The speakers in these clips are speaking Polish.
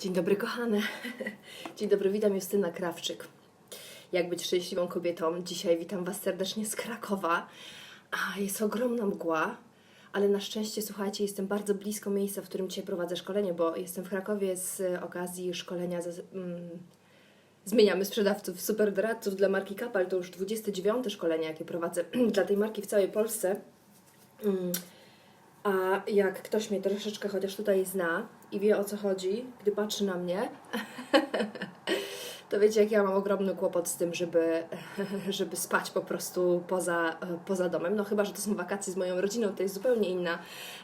Dzień dobry, kochane. Dzień dobry, witam Justyna Krawczyk. Jak być szczęśliwą kobietą? Dzisiaj witam Was serdecznie z Krakowa. A, jest ogromna mgła, ale na szczęście, słuchajcie, jestem bardzo blisko miejsca, w którym dzisiaj prowadzę szkolenie, bo jestem w Krakowie z okazji szkolenia. Mm, Zmieniamy sprzedawców, super doradców dla marki Kapal. To już 29 szkolenie, jakie prowadzę dla tej marki w całej Polsce. Mm. A jak ktoś mnie troszeczkę chociaż tutaj zna i wie o co chodzi, gdy patrzy na mnie, to wiecie, jak ja mam ogromny kłopot z tym, żeby, żeby spać po prostu poza, poza domem. No chyba, że to są wakacje z moją rodziną, to jest zupełnie inna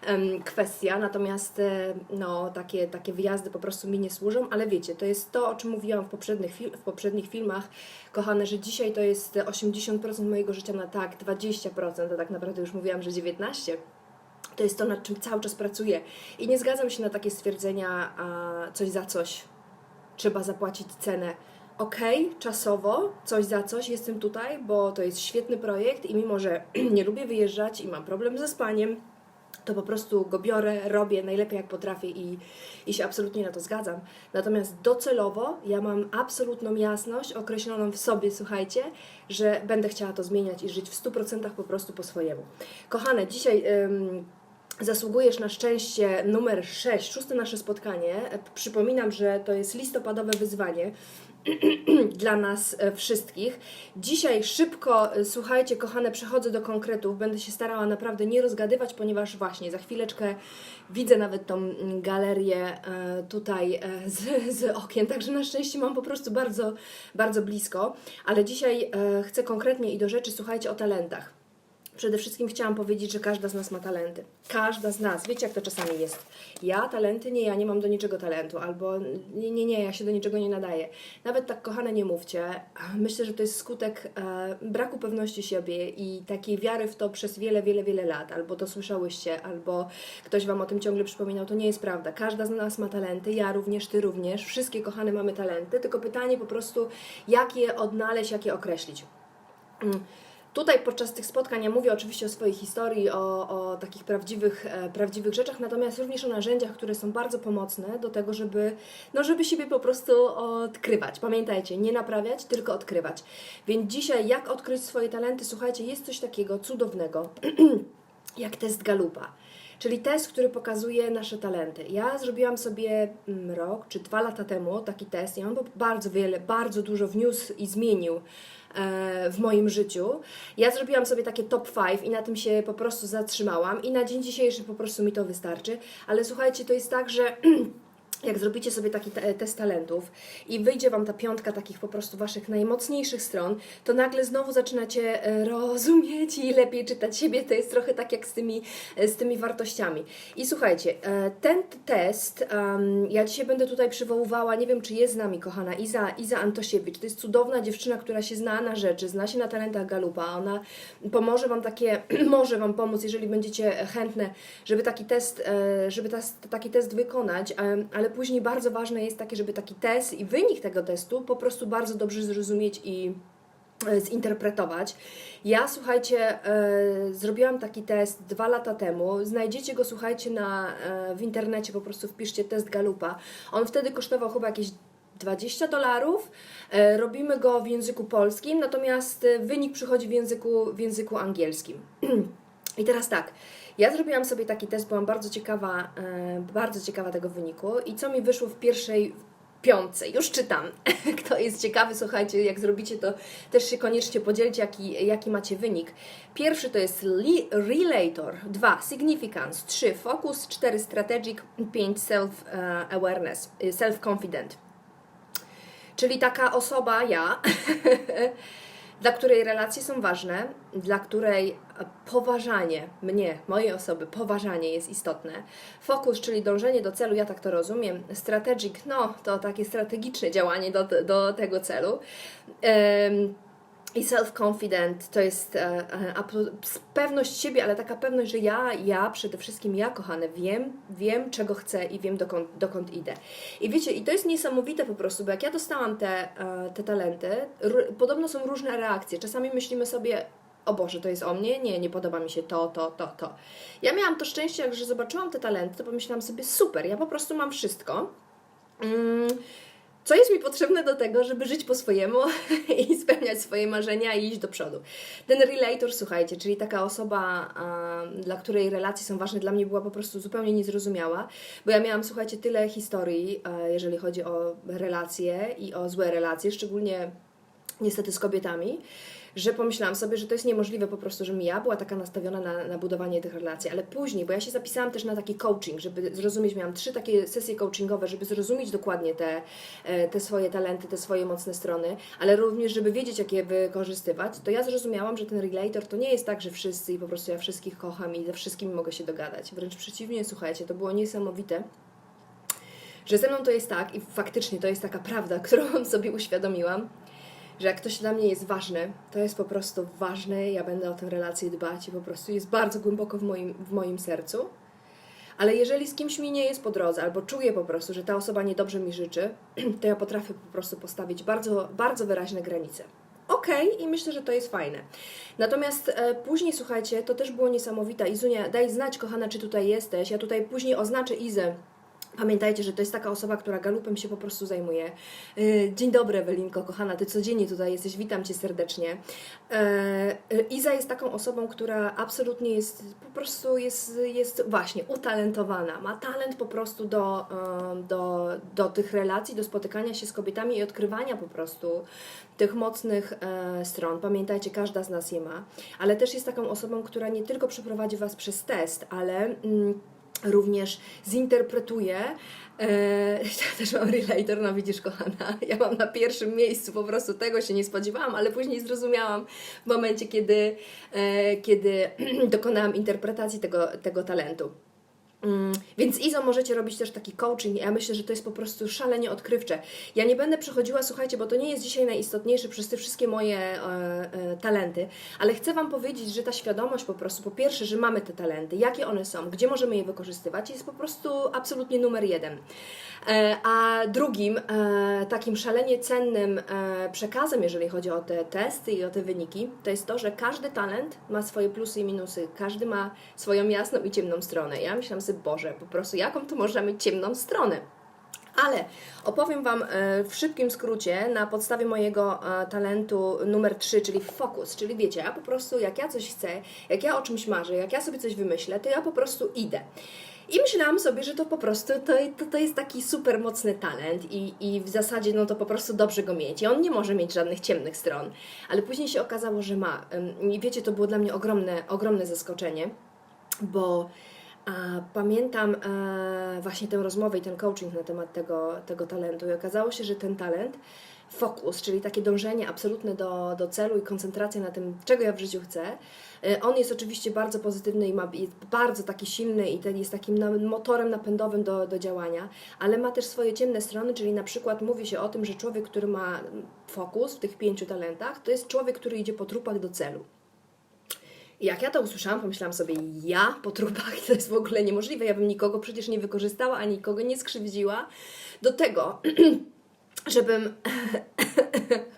em, kwestia. Natomiast e, no, takie, takie wyjazdy po prostu mi nie służą, ale wiecie, to jest to, o czym mówiłam w poprzednich, w poprzednich filmach, kochane, że dzisiaj to jest 80% mojego życia na tak, 20%, a tak naprawdę już mówiłam, że 19% to jest to, nad czym cały czas pracuję. I nie zgadzam się na takie stwierdzenia, a coś za coś trzeba zapłacić cenę. Okej, czasowo, coś za coś, jestem tutaj, bo to jest świetny projekt i mimo, że nie lubię wyjeżdżać i mam problem ze spaniem, to po prostu go biorę, robię najlepiej jak potrafię i, i się absolutnie na to zgadzam. Natomiast docelowo ja mam absolutną jasność określoną w sobie, słuchajcie, że będę chciała to zmieniać i żyć w 100% po prostu po swojemu. Kochane, dzisiaj. Zasługujesz na szczęście numer 6, szóste nasze spotkanie. Przypominam, że to jest listopadowe wyzwanie dla nas e, wszystkich. Dzisiaj szybko, e, słuchajcie, kochane, przechodzę do konkretów. Będę się starała naprawdę nie rozgadywać, ponieważ właśnie za chwileczkę widzę nawet tą mm, galerię e, tutaj z, z okien, także na szczęście mam po prostu bardzo, bardzo blisko. Ale dzisiaj chcę konkretnie i do rzeczy, słuchajcie, o talentach. Przede wszystkim chciałam powiedzieć, że każda z nas ma talenty. Każda z nas. Wiecie, jak to czasami jest. Ja talenty, nie, ja nie mam do niczego talentu, albo nie, nie, nie, ja się do niczego nie nadaję. Nawet tak, kochane, nie mówcie. Myślę, że to jest skutek e, braku pewności siebie i takiej wiary w to przez wiele, wiele, wiele lat. Albo to słyszałyście, albo ktoś Wam o tym ciągle przypominał. To nie jest prawda. Każda z nas ma talenty, ja również, Ty również. Wszystkie, kochane, mamy talenty, tylko pytanie po prostu, jak je odnaleźć, jak je określić. Mm. Tutaj podczas tych spotkań ja mówię oczywiście o swojej historii, o, o takich prawdziwych, e, prawdziwych rzeczach, natomiast również o narzędziach, które są bardzo pomocne do tego, żeby, no, żeby siebie po prostu odkrywać. Pamiętajcie, nie naprawiać, tylko odkrywać. Więc dzisiaj, jak odkryć swoje talenty? Słuchajcie, jest coś takiego cudownego, jak test Galupa. Czyli test, który pokazuje nasze talenty. Ja zrobiłam sobie mm, rok czy dwa lata temu taki test i on bardzo wiele, bardzo dużo wniósł i zmienił e, w moim życiu. Ja zrobiłam sobie takie top 5 i na tym się po prostu zatrzymałam i na dzień dzisiejszy po prostu mi to wystarczy. Ale słuchajcie, to jest tak, że jak zrobicie sobie taki te- test talentów i wyjdzie Wam ta piątka takich po prostu Waszych najmocniejszych stron, to nagle znowu zaczynacie e, rozumieć i lepiej czytać siebie. To jest trochę tak jak z tymi, e, z tymi wartościami. I słuchajcie, e, ten test, ja dzisiaj będę tutaj przywoływała, nie wiem czy jest z nami kochana Iza, Iza Antosiewicz. To jest cudowna dziewczyna, która się zna na rzeczy, zna się na talentach Galupa. Ona pomoże Wam takie, może Wam pomóc, jeżeli będziecie chętne, żeby taki test, żeby tas, taki test wykonać, ale później bardzo ważne jest takie, żeby taki test i wynik tego testu po prostu bardzo dobrze zrozumieć i e, zinterpretować. Ja, słuchajcie, e, zrobiłam taki test dwa lata temu. Znajdziecie go, słuchajcie, na, e, w internecie, po prostu wpiszcie test Galupa. On wtedy kosztował chyba jakieś 20 dolarów. Robimy go w języku polskim, natomiast wynik przychodzi w języku, w języku angielskim. I teraz tak, ja zrobiłam sobie taki test, byłam bardzo ciekawa, e, bardzo ciekawa tego wyniku i co mi wyszło w pierwszej piątce. Już czytam. Kto jest ciekawy, słuchajcie, jak zrobicie to, też się koniecznie podzielcie, jaki, jaki macie wynik. Pierwszy to jest Relator, dwa Significance, trzy Focus, cztery Strategic, pięć Self-Awareness, Self-Confident. Czyli taka osoba, ja, dla której relacje są ważne, dla której poważanie mnie, mojej osoby, poważanie jest istotne. Fokus, czyli dążenie do celu, ja tak to rozumiem. Strategic, no to takie strategiczne działanie do, do tego celu. I self-confident to jest e, e, pewność siebie, ale taka pewność, że ja, ja, przede wszystkim ja, kochane, wiem, wiem czego chcę i wiem dokąd, dokąd idę. I wiecie, i to jest niesamowite po prostu, bo jak ja dostałam te, e, te talenty, podobno są różne reakcje. Czasami myślimy sobie, o Boże, to jest o mnie, nie, nie podoba mi się to, to, to, to. Ja miałam to szczęście, jak że zobaczyłam te talenty, to pomyślałam sobie, super, ja po prostu mam wszystko, Mm, co jest mi potrzebne do tego, żeby żyć po swojemu i spełniać swoje marzenia i iść do przodu. Ten relator, słuchajcie, czyli taka osoba, dla której relacje są ważne, dla mnie była po prostu zupełnie niezrozumiała, bo ja miałam, słuchajcie, tyle historii, e, jeżeli chodzi o relacje i o złe relacje, szczególnie niestety z kobietami, że pomyślałam sobie, że to jest niemożliwe po prostu, żebym ja była taka nastawiona na, na budowanie tych relacji, ale później, bo ja się zapisałam też na taki coaching, żeby zrozumieć, miałam trzy takie sesje coachingowe, żeby zrozumieć dokładnie te, e, te swoje talenty, te swoje mocne strony, ale również, żeby wiedzieć, jak je wykorzystywać, to ja zrozumiałam, że ten relator to nie jest tak, że wszyscy i po prostu ja wszystkich kocham i ze wszystkimi mogę się dogadać. Wręcz przeciwnie, słuchajcie, to było niesamowite że ze mną to jest tak i faktycznie to jest taka prawda, którą sobie uświadomiłam, że jak ktoś dla mnie jest ważny, to jest po prostu ważne, ja będę o tę relację dbać i po prostu jest bardzo głęboko w moim, w moim sercu. Ale jeżeli z kimś mi nie jest po drodze, albo czuję po prostu, że ta osoba niedobrze mi życzy, to ja potrafię po prostu postawić bardzo, bardzo wyraźne granice. Okej, i myślę, że to jest fajne. Natomiast e, później, słuchajcie, to też było niesamowite. Izunia, daj znać, kochana, czy tutaj jesteś. Ja tutaj później oznaczę Izę Pamiętajcie, że to jest taka osoba, która galupem się po prostu zajmuje. Yy, Dzień dobry, Ewelinko, kochana, ty codziennie tutaj jesteś, witam cię serdecznie. Yy, Iza jest taką osobą, która absolutnie jest, po prostu jest, jest właśnie utalentowana. Ma talent po prostu do, do, do tych relacji, do spotykania się z kobietami i odkrywania po prostu tych mocnych e, stron. Pamiętajcie, każda z nas je ma, ale też jest taką osobą, która nie tylko przeprowadzi Was przez test, ale. Mm, również zinterpretuje. Eee, ja też mam relator, no widzisz kochana, ja mam na pierwszym miejscu, po prostu tego się nie spodziewałam, ale później zrozumiałam w momencie, kiedy, e, kiedy dokonałam interpretacji tego, tego talentu. Mm, Więc Izo możecie robić też taki coaching. Ja myślę, że to jest po prostu szalenie odkrywcze. Ja nie będę przechodziła, słuchajcie, bo to nie jest dzisiaj najistotniejsze przez te wszystkie moje e, e, talenty, ale chcę Wam powiedzieć, że ta świadomość po prostu, po pierwsze, że mamy te talenty, jakie one są, gdzie możemy je wykorzystywać, jest po prostu absolutnie numer jeden. E, a drugim e, takim szalenie cennym e, przekazem, jeżeli chodzi o te testy i o te wyniki, to jest to, że każdy talent ma swoje plusy i minusy, każdy ma swoją jasną i ciemną stronę. Ja myślałam sobie, Boże, po prostu jaką to można mieć ciemną stronę? Ale opowiem Wam w szybkim skrócie na podstawie mojego talentu numer 3, czyli fokus. Czyli wiecie, ja po prostu jak ja coś chcę, jak ja o czymś marzę, jak ja sobie coś wymyślę, to ja po prostu idę. I myślałam sobie, że to po prostu to, to, to jest taki super mocny talent i, i w zasadzie no to po prostu dobrze go mieć. I on nie może mieć żadnych ciemnych stron. Ale później się okazało, że ma. I wiecie, to było dla mnie ogromne, ogromne zaskoczenie, bo pamiętam e, właśnie tę rozmowę i ten coaching na temat tego, tego talentu i okazało się, że ten talent, fokus, czyli takie dążenie absolutne do, do celu i koncentracja na tym, czego ja w życiu chcę, e, on jest oczywiście bardzo pozytywny i ma, jest bardzo taki silny i ten jest takim motorem napędowym do, do działania, ale ma też swoje ciemne strony, czyli na przykład mówi się o tym, że człowiek, który ma fokus w tych pięciu talentach, to jest człowiek, który idzie po trupach do celu. Jak ja to usłyszałam, pomyślałam sobie, ja po trupach to jest w ogóle niemożliwe. Ja bym nikogo przecież nie wykorzystała, ani nikogo nie skrzywdziła. Do tego, żebym.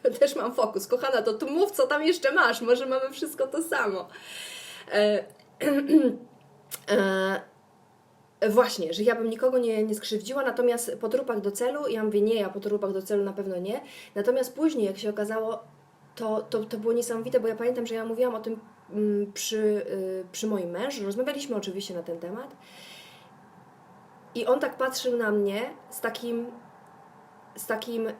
też mam fokus. Kochana, to tu mów, co tam jeszcze masz. Może mamy wszystko to samo. E, e, Właśnie, że ja bym nikogo nie, nie skrzywdziła, natomiast po trupach do celu, ja mówię nie, ja po trupach do celu na pewno nie. Natomiast później, jak się okazało, to, to, to było niesamowite, bo ja pamiętam, że ja mówiłam o tym przy, y, przy moim mężu, rozmawialiśmy oczywiście na ten temat. I on tak patrzył na mnie z takim, z takim, e,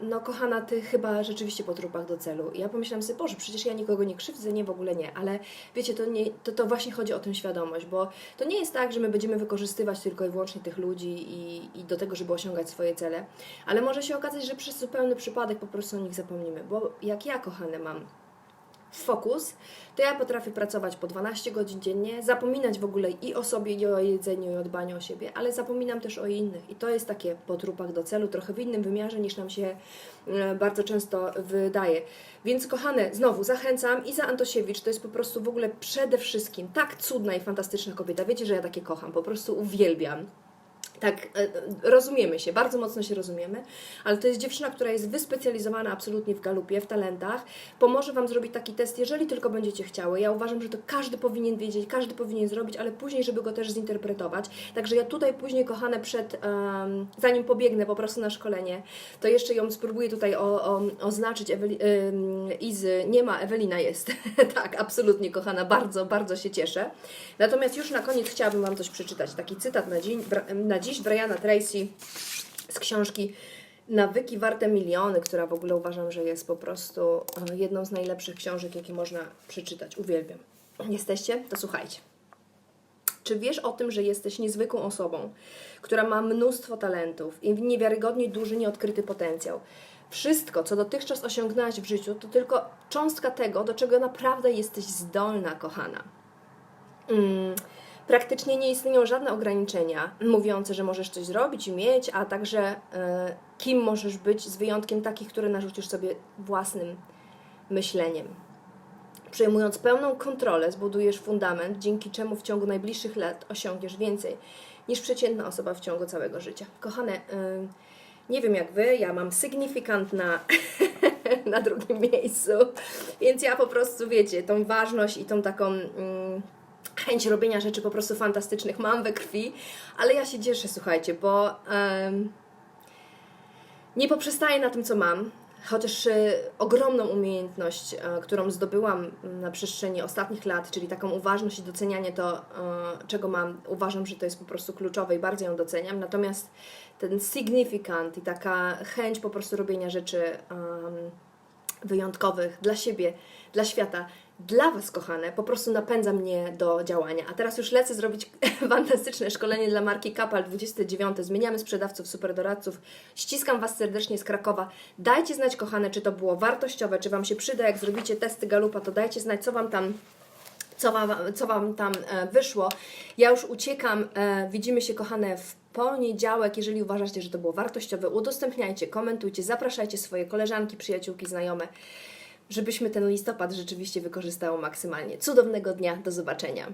no kochana, ty chyba rzeczywiście po trupach do celu. I ja pomyślałam sobie, Boże, przecież ja nikogo nie krzywdzę, nie, w ogóle nie, ale wiecie, to, nie, to, to właśnie chodzi o tę świadomość, bo to nie jest tak, że my będziemy wykorzystywać tylko i wyłącznie tych ludzi i, i do tego, żeby osiągać swoje cele, ale może się okazać, że przez zupełny przypadek po prostu o nich zapomnimy, bo jak ja, kochane, mam fokus, to ja potrafię pracować po 12 godzin dziennie, zapominać w ogóle i o sobie, i o jedzeniu, i o dbaniu o siebie, ale zapominam też o innych. I to jest takie po trupach do celu, trochę w innym wymiarze niż nam się e, bardzo często wydaje. Więc kochane, znowu zachęcam. Iza Antosiewicz to jest po prostu w ogóle przede wszystkim tak cudna i fantastyczna kobieta. Wiecie, że ja takie kocham, po prostu uwielbiam. Tak, e, rozumiemy się, bardzo mocno się rozumiemy, ale to jest dziewczyna, która jest wyspecjalizowana absolutnie w galupie, w talentach. Pomoże Wam zrobić taki test, jeżeli tylko będziecie chciały. Ja uważam, że to każdy powinien wiedzieć, każdy powinien zrobić, ale później, żeby go też zinterpretować. Także ja tutaj później, kochane, przed, em, zanim pobiegnę po prostu na szkolenie, to jeszcze ją spróbuję tutaj o, o, oznaczyć. Eweli, ym, Izy, nie ma, Ewelina jest. tak, absolutnie, kochana, bardzo, bardzo się cieszę. Natomiast już na koniec chciałabym Wam coś przeczytać. Taki cytat na dzień, na dziś Briana Tracy z książki Nawyki warte miliony, która w ogóle uważam, że jest po prostu e, jedną z najlepszych książek, jakie można przeczytać. Uwielbiam. Jesteście? To słuchajcie. Czy wiesz o tym, że jesteś niezwykłą osobą, która ma mnóstwo talentów i niewiarygodnie duży, nieodkryty potencjał? Wszystko, co dotychczas osiągnęłaś w życiu, to tylko cząstka tego, do czego naprawdę jesteś zdolna, kochana. Mm, praktycznie nie istnieją żadne ograniczenia mówiące, że możesz coś zrobić i mieć, a także e, kim możesz być, z wyjątkiem takich, które narzucisz sobie własnym myśleniem. Przejmując pełną kontrolę, zbudujesz fundament, dzięki czemu w ciągu najbliższych lat osiągniesz więcej niż przeciętna osoba w ciągu całego życia. Kochane, y, nie wiem jak Wy, ja mam sygnifikant na, na drugim miejscu, więc ja po prostu, wiecie, tą ważność i tą taką mm, chęć robienia rzeczy po prostu fantastycznych mam we krwi, ale ja się cieszę, słuchajcie, bo em, nie poprzestaję na tym, co mam, chociaż e, ogromną umiejętność, e, którą zdobyłam na przestrzeni ostatnich lat, czyli taką uważność i docenianie to, e, czego mam, uważam, że to jest po prostu kluczowe i bardzo ją doceniam. Natomiast ten significant i taka chęć po prostu robienia rzeczy em, wyjątkowych dla siebie, dla świata, dla Was, kochane, po prostu napędza mnie do działania. A teraz już lecę zrobić fantastyczne szkolenie dla marki Kapal 29. Zmieniamy sprzedawców, superdoradców. Ściskam Was serdecznie z Krakowa. Dajcie znać, kochane, czy to było wartościowe, czy Wam się przyda. Jak zrobicie testy Galupa, to dajcie znać, co Wam tam co wam, co wam tam e, wyszło. Ja już uciekam. E, widzimy się, kochane, w poniedziałek. Jeżeli uważacie, że to było wartościowe, udostępniajcie, komentujcie, zapraszajcie swoje koleżanki, przyjaciółki, znajome, żebyśmy ten listopad rzeczywiście wykorzystało maksymalnie. Cudownego dnia, do zobaczenia.